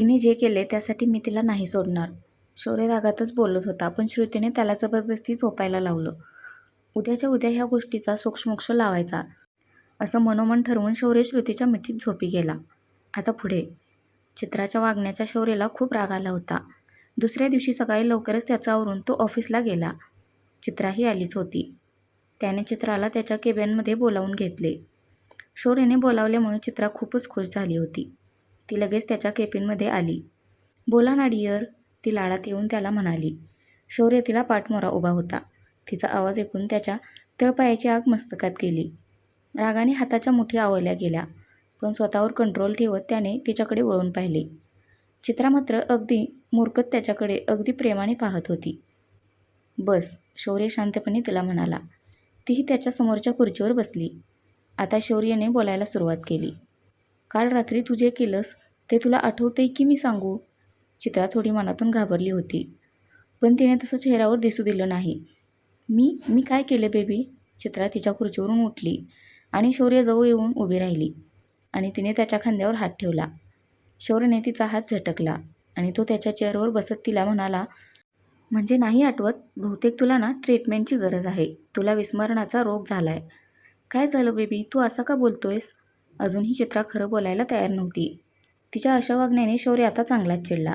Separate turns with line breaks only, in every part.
तिने जे केले त्यासाठी मी तिला नाही सोडणार. शौर्य रागातच बोलत होता पण श्रुतीने त्याला जबरदस्ती झोपायला लावलं. उद्याच्या उद्या ह्या गोष्टीचा सोक्षमोक्ष लावायचा असं मनोमन ठरवून शौर्य श्रुतीच्या मिठीत झोपी गेला. आता पुढे. चित्राच्या वागण्याच्या शौर्यला खूप राग आला होता. दुसऱ्या दिवशी सकाळी लवकरच त्याचा आवरून तो ऑफिसला गेला. चित्राही आलीच होती. त्याने चित्राला त्याच्या केबिनमध्ये बोलावून घेतले. शौर्यने बोलावल्यामुळे चित्रा खूपच खुश झाली होती. ती लगेच त्याच्या केबिनमध्ये आली. बोला ना डियर ती लाडात येऊन त्याला म्हणाली. शौर्य तिला पाठमोरा उभा होता. तिचा आवाज ऐकून त्याच्या तळपायाची आग मस्तकात गेली. रागाने हाताच्या मुठी आवळल्या गेल्या पण स्वतःवर कंट्रोल ठेवत त्याने तिच्याकडे वळून पाहिले. चित्रा मात्र अगदी मूर्खत त्याच्याकडे अगदी प्रेमाने पाहत होती. बस शौर्य शांतपणे तिला म्हणाला. तीही त्याच्या समोरच्या खुर्चीवर बसली. आता शौर्यने बोलायला सुरुवात केली. काल रात्री तू जे केलंस ते तुला आठवते की मी सांगू? चित्रा थोडी मनातून घाबरली होती. पण तिने तसं चेहऱ्यावर दिसू दिलं नाही. मी मी काय केलं बेबी? चित्रा तिच्या खुर्चीवरून उठली आणि शौर्यजवळ येऊन उभी राहिली आणि तिने त्याच्या खांद्यावर हात ठेवला. शौर्यने तिचा हात झटकला आणि तो त्याच्या चेअरवर बसत तिला म्हणाला म्हणजे नाही आठवत? बहुतेक तुला ना ट्रीटमेंटची गरज आहे. तुला विस्मरणाचा रोग झाला आहे काय झालं बेबी? तू असा का बोलतोयस? अजूनही चित्रा खरं बोलायला तयार नव्हती. तिच्या अशा वागण्याने शौर्य आता चांगलाच चिडला.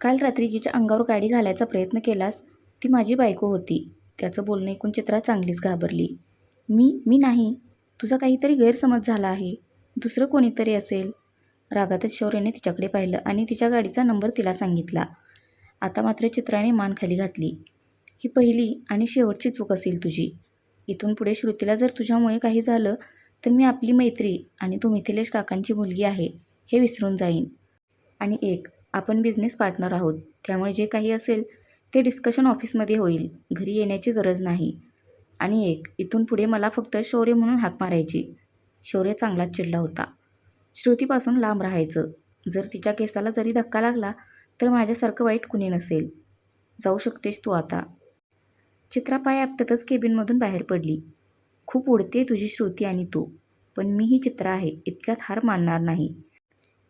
काल रात्री जिच्या अंगावर गाडी घालायचा प्रयत्न केलास ती माझी बायको होती. त्याचं बोलणं ऐकून चित्रा चांगलीच घाबरली. मी? मी नाही. तुझा काहीतरी गैरसमज झाला आहे. दुसरं कोणीतरी असेल. रागातच शौर्यने तिच्याकडे पाहिलं आणि तिच्या गाडीचा नंबर तिला सांगितला. आता मात्र चित्राने मान खाली घातली. ही पहिली आणि शेवटची चूक असेल तुझी. इथून पुढे श्रुतीला जर तुझ्यामुळे काही झालं तर मी आपली मैत्री आणि तू मिथिलेश काकांची मुलगी आहे हे विसरून जाईन. आणि एक आपण बिझनेस पार्टनर आहोत त्यामुळे जे काही असेल ते डिस्कशन ऑफिसमध्ये होईल घरी येण्याची गरज नाही. आणि एक इथून पुढे मला फक्त शौर्य म्हणून हाक मारायची. शौर्य चांगलाच चिडला होता. श्रुतीपासून लांब राहायचं. जर तिच्या केसाला जरी धक्का लागला तर माझ्यासारखं वाईट कुणी नसेल. जाऊ शकतेस तू आता. चित्रा पाय आपटतच केबिनमधून बाहेर पडली. खूप उडते तुझी श्रुती आणि तू पण मी ही चित्र आहे इतक्यात हार मानणार नाही.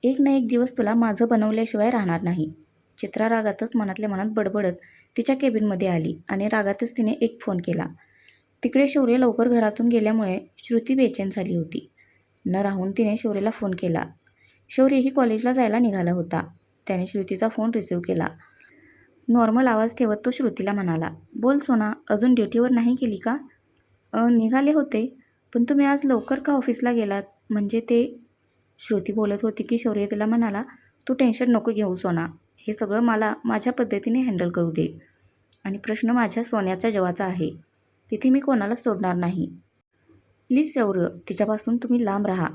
एक ना एक दिवस तुला माझं बनवल्याशिवाय राहणार नाही. चित्रा रागातच मनातल्या मनात बडबडत तिच्या केबिनमध्ये आली आणि रागातच तिने एक फोन केला. तिकडे शौर्य लवकर घरातून गेल्यामुळे श्रुती बेचैन झाली होती. न राहून तिने शौर्यला फोन केला. शौर्यही कॉलेजला जायला निघाला होता. त्याने श्रुतीचा फोन रिसीव केला. नॉर्मल आवाज ठेवत तो श्रुतीला म्हणाला बोल सोना अजून ड्युटीवर नाही केली का? निघाले होते. पण तुम्ही आज लवकर का ऑफिसला गेलात? म्हणजे ते श्रुती बोलत होती की शौर्य तिला म्हणाला तू टेन्शन नको घेऊ सोना. हे सगळं मला माझ्या पद्धतीने हँडल करू दे. आणि प्रश्न माझ्या सोन्याच्या जेवाचा आहे. तिथे मी कोणाला सोडणार नाही. प्लीज शौर्य तिच्यापासून तुम्ही लांब राहा.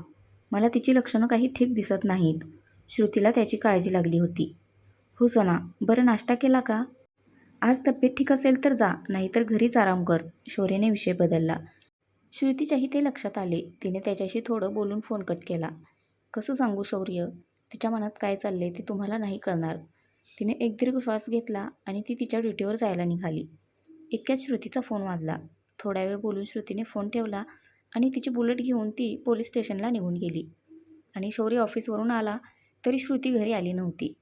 मला तिची लक्षणं काही ठीक दिसत नाहीत. श्रुतीला त्याची काळजी लागली होती. हो सोना बरं नाश्ता केला का? आज तब्येत ठीक असेल तर जा नाहीतर घरीच आराम कर शौर्यने विषय बदलला. श्रुतीच्याही ते लक्षात आले. तिने त्याच्याशी थोडं बोलून फोन कट केला. कसं सांगू शौर्य? तिच्या मनात काय चालले ते तुम्हाला नाही कळणार. तिने एक दीर्घ श्वास घेतला आणि ती तिच्या ड्युटीवर जायला निघाली. इतक्याच श्रुतीचा फोन वाजला. थोड्या वेळ बोलून श्रुतीने फोन ठेवला आणि तिची बुलेट घेऊन ती पोलीस स्टेशनला निघून गेली. आणि शौर्य ऑफिसवरून आला तरी श्रुती घरी आली नव्हती.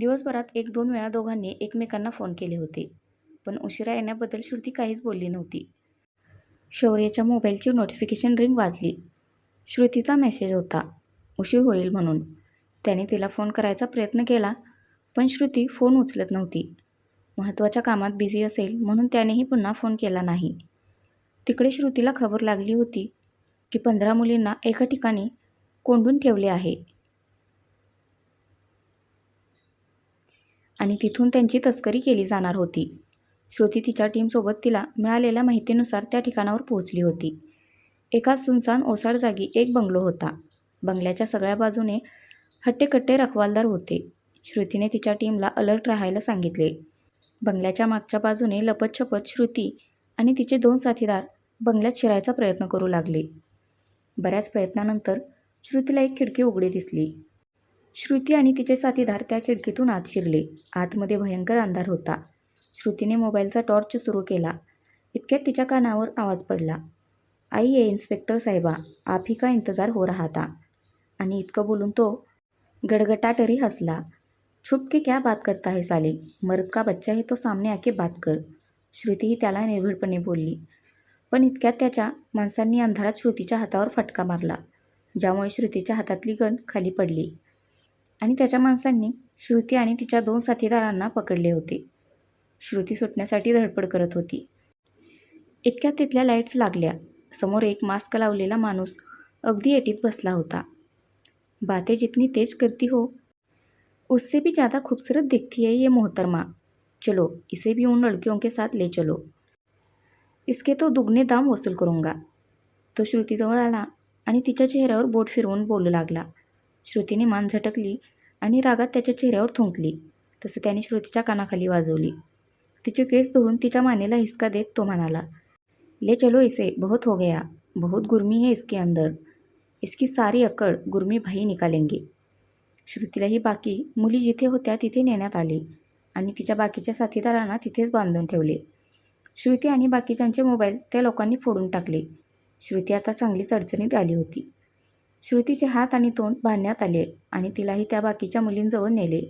दिवसभरात एक दोन वेळा दोघांनी एकमेकांना फोन केले होते पण उशिरा येण्याबद्दल श्रुती काहीच बोलली नव्हती. शौर्याच्या मोबाईलची नोटिफिकेशन रिंग वाजली. श्रुतीचा मेसेज होता उशीर होईल म्हणून. त्याने तिला फोन करायचा प्रयत्न केला पण श्रुती फोन उचलत नव्हती. महत्त्वाच्या कामात बिझी असेल म्हणून त्यानेही पुन्हा फोन केला नाही. तिकडे श्रुतीला खबर लागली होती की पंधरा मुलींना एका ठिकाणी कोंडून ठेवले आहे. आणि तिथून त्यांची तस्करी केली जाणार होती. श्रुती तिच्या टीमसोबत तिला मिळालेल्या माहितीनुसार त्या ठिकाणावर पोहोचली होती. एका सुनसान ओसाड जागी एक बंगलो होता. बंगल्याच्या सगळ्या बाजूने हट्टेकट्टे रखवालदार होते. श्रुतीने तिच्या टीमला अलर्ट राहायला सांगितले. बंगल्याच्या मागच्या बाजूने लपतछपत श्रुती आणि तिचे दोन साथीदार बंगल्यात शिरायचा प्रयत्न करू लागले. बऱ्याच प्रयत्नानंतर श्रुतीला एक खिडकी उघडी दिसली. श्रुती आणि तिचे साथीदार त्या खिडकीतून आत शिरले. आतमध्ये भयंकर अंधार होता. श्रुतीने मोबाईलचा टॉर्च सुरू केला. इतक्यात तिच्या कानावर आवाज पडला. आई ये इन्स्पेक्टर साहेबा. आप ही का इंतजार हो रहा था? आणि इतकं बोलून तो गडगटाटरी हसला. छुप के क्या बात करता है साले? मर्द का बच्चा है तो सामने आके बात कर. श्रुतीही त्याला निर्भीडपणे बोलली. पण इतक्यात त्याच्या माणसांनी अंधारात श्रुतीच्या हातावर फटका मारला ज्यामुळे श्रुतीच्या हातातली गण खाली पडली. आणि त्याच्या माणसांनी श्रुती आणि तिच्या दोन साथीदारांना पकडले होते. श्रुती सुटण्यासाठी धडपड करत होती. इतक्यात तिथल्या लाईट्स लागल्या. समोर एक मास्क लावलेला माणूस अगदी एटीत बसला होता. बातें जितनी तेज करती हो. उससे भी ज़्यादा खूबसूरत दिखती है ये मोहतरमा. चलो इसे भी उन लड़कियों के साथ ले चलो. इसके तो दुगने दाम वसूल करूंगा. तो श्रुतीजवळ आला आणि तिच्या चेहऱ्यावर बोट फिरवून बोलू लागला. श्रुतीने मान झटकली आणि रागात त्याच्या चेहऱ्यावर थुंकली. तसं त्याने श्रुतीच्या कानाखाली वाजवली. तिचे केस धरून तिच्या मानेला हिसका देत तो म्हणाला ले चलो इसे बहुत हो गया. बहुत गुर्मी है इसके अंदर. इसकी सारी अकड़ गुर्मी भाई निकालेंगे. श्रुतीलाही बाकी मुली जिथे होत्या तिथे नेण्यात आली आणि तिच्या बाकीच्या साथीदारांना तिथेच बांधून ठेवले. श्रुती आणि बाकीच्यांचे मोबाईल त्या लोकांनी फोडून टाकले. श्रुती आता चांगलीच अडचणीत आली होती. श्रुतीचे हात आणि तोंड बांधण्यात आले आणि तिलाही त्या बाकीच्या मुलींजवळ नेले.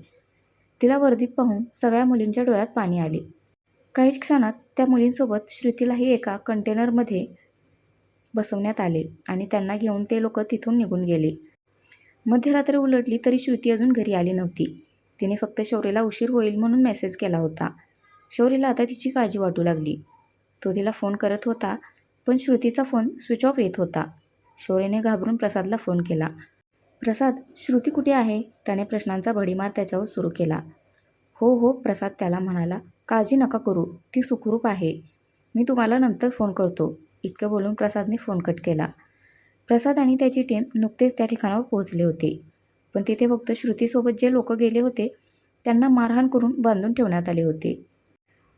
तिला वर्दीत पाहून सगळ्या मुलींच्या डोळ्यात पाणी आले. काही क्षणात त्या मुलींसोबत श्रुतीलाही एका कंटेनरमध्ये बसवण्यात आले आणि त्यांना घेऊन ते लोक तिथून निघून गेले. मध्यरात्र उलटली तरी श्रुती अजून घरी आली नव्हती. तिने फक्त शौर्यला उशीर होईल म्हणून मेसेज केला होता. शौर्यला आता तिची काळजी वाटू लागली. तो तिला फोन करत होता पण श्रुतीचा फोन स्विच ऑफ येत होता. शौर्यने घाबरून प्रसादला फोन केला. प्रसाद श्रुती कुठे आहे? त्याने प्रश्नांचा भडीमार त्याच्यावर सुरू केला. हो हो प्रसाद त्याला म्हणाला. काळजी नका करू ती सुखरूप आहे. मी तुम्हाला नंतर फोन करतो. इतकं बोलून प्रसादने फोन कट केला. प्रसाद आणि त्याची टीम नुकतेच त्या ठिकाणावर पोहोचले होते. पण तिथे फक्त श्रुतीसोबत जे लोक गेले होते त्यांना मारहाण करून बांधून ठेवण्यात आले होते.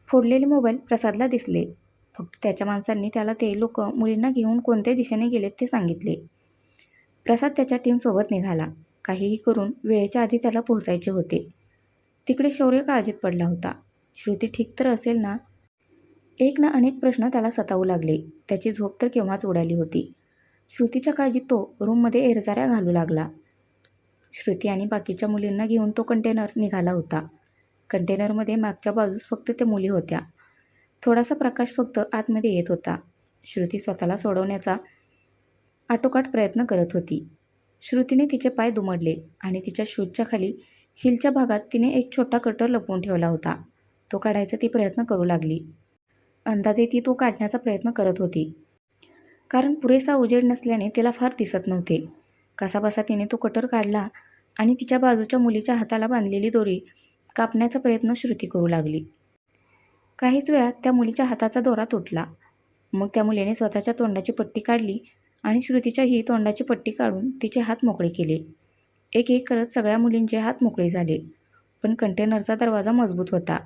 फोडलेले मोबाईल प्रसादला दिसले. फक्त त्याच्या माणसांनी त्याला ते लोक मुलींना घेऊन कोणत्या दिशेने गेलेत ते सांगितले. प्रसाद त्याच्या टीमसोबत निघाला. काहीही करून वेळेच्या आधी त्याला पोहोचायचे होते. तिकडे शौर्य काळजीत पडला होता. श्रुती ठीक तर असेल ना? एक ना अनेक प्रश्न त्याला सतावू लागले. त्याची झोप तर केव्हाच उडाली होती. श्रुतीच्या काळजीत तो रूममध्ये एरझाऱ्या घालू लागला. श्रुती आणि बाकीच्या मुलींना घेऊन तो कंटेनर निघाला होता. कंटेनरमध्ये मागच्या बाजूस फक्त त्या मुली होत्या. थोडासा प्रकाश फक्त आतमध्ये येत होता. श्रुती स्वतःला सोडवण्याचा आटोकाट प्रयत्न करत होती. श्रुतीने तिचे पाय दुमडले आणि तिच्या शूजच्या खाली हिलच्या भागात तिने एक छोटा कटर लपवून ठेवला होता. तो काढायचा ती प्रयत्न करू लागली. अंदाजे ती तो काढण्याचा प्रयत्न करत होती. कारण पुरेसा उजेड नसल्याने तिला फार दिसत नव्हते. कसाबसा तिने तो कटर काढला आणि तिच्या बाजूच्या मुलीच्या हाताला बांधलेली दोरी कापण्याचा प्रयत्न श्रुती करू लागली. काहीच वेळात त्या मुलीच्या हाताचा दोरा तुटला. मग त्या मुलीने स्वतःच्या तोंडाची पट्टी काढली आणि श्रुतीच्याही तोंडाची पट्टी काढून तिचे हात मोकळे केले. एक एक करत सगळ्या मुलींचे हात मोकळे झाले पण कंटेनरचा दरवाजा मजबूत होता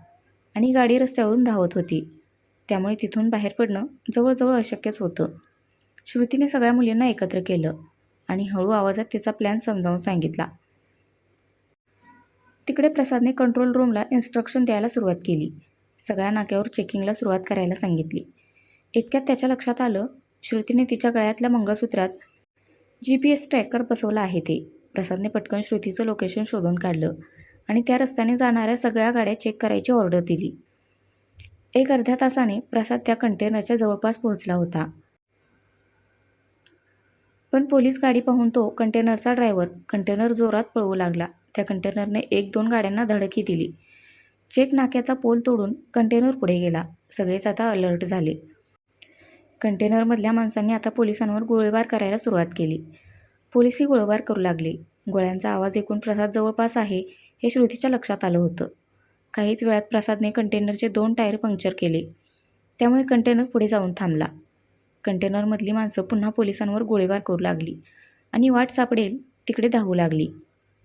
आणि गाडी रस्त्यावरून धावत होती. त्यामुळे तिथून बाहेर पडणं जवळजवळ अशक्यच होतं. श्रुतीने सगळ्या मुलींना एकत्र केलं आणि हळू आवाजात तिचा प्लॅन समजावून सांगितला. तिकडे प्रसादने कंट्रोल रूमला इन्स्ट्रक्शन द्यायला सुरुवात केली. सगळ्या नाक्यावर चेकिंगला सुरुवात करायला सांगितली. इतक्यात त्याच्या लक्षात आलं श्रुतीने तिच्या गळ्यातल्या मंगळसूत्रात जी पी एस ट्रॅकर बसवला आहे ते. प्रसादने पटकन श्रुतीचं लोकेशन शोधून काढलं आणि त्या रस्त्याने जाणाऱ्या सगळ्या गाड्या चेक करायची ऑर्डर दिली. एक अर्ध्या तासाने प्रसाद त्या कंटेनरच्या जवळपास पोहोचला होता. पण पोलीस गाडी पाहून तो कंटेनरचा ड्रायव्हर कंटेनर जोरात पळवू लागला. त्या कंटेनरने एक दोन गाड्यांना धडकी दिली. चेक नाक्याचा पोल तोडून कंटेनर पुढे गेला. सगळेच आता अलर्ट झाले. कंटेनरमधल्या माणसांनी आता पोलिसांवर गोळीबार करायला सुरुवात केली. पोलिसही गोळीबार करू लागले. गोळ्यांचा आवाज ऐकून प्रसाद जवळपास आहे हे श्रुतीच्या लक्षात आलं होतं. काहीच वेळात प्रसादने कंटेनरचे दोन टायर पंक्चर केले. त्यामुळे कंटेनर पुढे जाऊन थांबला. कंटेनरमधली माणसं पुन्हा पोलिसांवर गोळीबार करू लागली आणि वाट सापडेल तिकडे धावू लागली.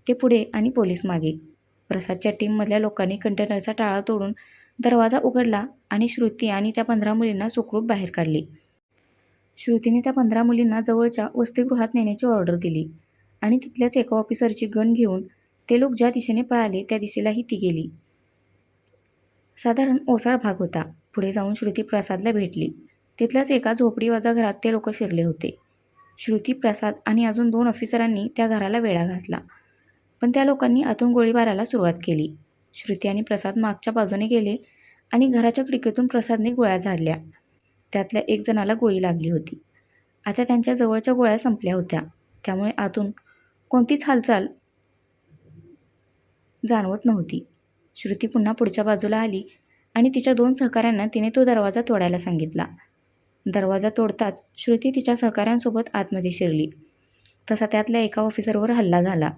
ते पुढे आणि पोलीस मागे. प्रसादच्या टीममधल्या लोकांनी कंटेनरचा टाळा तोडून दरवाजा उघडला आणि श्रुती आणि त्या पंधरा मुलींना सुखरूप बाहेर काढले. श्रुतीने त्या पंधरा मुलींना जवळच्या वसतिगृहात नेण्याची ऑर्डर दिली आणि तिथल्याच एका ऑफिसरची गन घेऊन ते लोक ज्या दिशेने पळाले त्या दिशेलाही ती गेली. साधारण ओसाळ भाग होता. पुढे जाऊन श्रुती प्रसादला भेटली. तिथल्याच एका झोपडीवाजा घरात ते लोक शिरले होते. श्रुती प्रसाद आणि अजून दोन ऑफिसरांनी त्या घराला वेढा घातला. पण त्या लोकांनी आतून गोळीबाराला सुरुवात केली. श्रुती आणि प्रसाद मागच्या बाजूने गेले आणि घराच्या खिडकीतून प्रसादने गोळ्या झाडल्या. त्यातल्या एक जणाला गोळी लागली होती. आता त्यांच्या जवळच्या गोळ्या संपल्या होत्या. त्यामुळे आतून कोणतीच हालचाल जाणवत नव्हती. श्रुती पुन्हा पुढच्या बाजूला आली आणि तिच्या दोन सहकाऱ्यांना तिने तो दरवाजा तोडायला सांगितला. दरवाजा तोडताच श्रुती तिच्या सहकाऱ्यांसोबत आतमध्ये शिरली. तसा त्यातल्या एका ऑफिसरवर हल्ला झाला.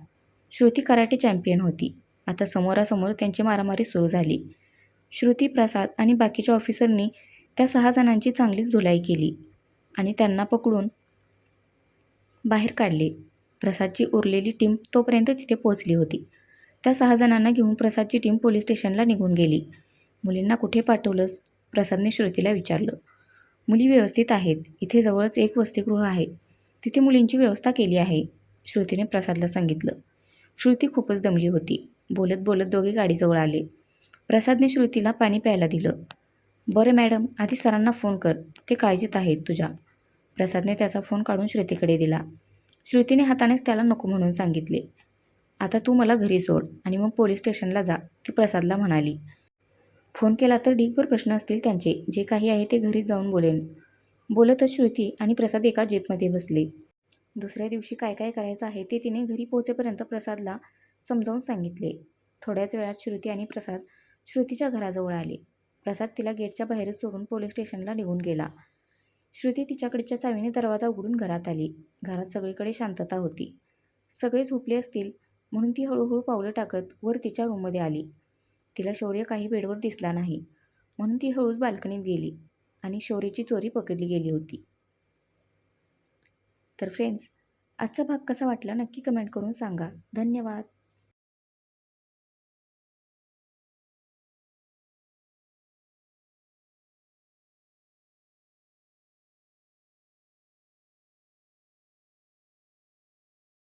श्रुती कराटे चॅम्पियन होती. आता समोरासमोर त्यांची मारामारी सुरू झाली. श्रुती प्रसाद आणि बाकीच्या ऑफिसरनी त्या सहा जणांची चांगलीच धुलाई केली आणि त्यांना पकडून बाहेर काढले. प्रसादची उरलेली टीम तोपर्यंत तिथे पोहोचली होती. त्या सहा जणांना घेऊन प्रसादची टीम पोलीस स्टेशनला निघून गेली. मुलींना कुठे पाठवलंस? प्रसादने श्रुतीला विचारलं. मुली व्यवस्थित आहेत. इथे जवळच एक वसतिगृह आहे. तिथे मुलींची व्यवस्था केली आहे. श्रुतीने प्रसादला सांगितलं. श्रुती खूपच दमली होती. बोलत बोलत दोघे गाडीजवळ आले. प्रसादने श्रुतीला पाणी प्यायला दिलं. बरं मॅडम आधी सरांना फोन कर. ते काळजीत आहेत तुझ्या. प्रसादने त्याचा फोन काढून श्रुतीकडे दिला. श्रुतीने हातानेच त्याला नको म्हणून सांगितले. आता तू मला घरी सोड आणि मग पोलीस स्टेशनला जा ती प्रसादला म्हणाली. फोन केला तर ढीकभर प्रश्न असतील त्यांचे. जे काही आहे ते घरीच जाऊन बोलेन. बोलतच श्रुती आणि प्रसाद एका जेपमध्ये बसले. दुसऱ्या दिवशी काय काय करायचं आहे ते तिने घरी पोहोचेपर्यंत प्रसादला समजावून सांगितले. थोड्याच वेळात श्रुती आणि प्रसाद श्रुतीच्या घराजवळ आले. प्रसाद तिला गेटच्या बाहेरच सोडून पोलीस स्टेशनला निघून गेला. श्रुती तिच्याकडच्या चावीने दरवाजा उघडून घरात आली. घरात सगळीकडे शांतता होती. सगळे झोपले असतील म्हणून ती हळूहळू पावलं टाकत वर तिच्या रूममध्ये आली. तिला शौर्य काही बेडवर दिसला नाही म्हणून ती हळूच बाल्कनीत गेली आणि शौर्यची चोरी पकडली गेली होती. तर फ्रेंड्स आजचा भाग कसा वाटला नक्की कमेंट करून सांगा. धन्यवाद.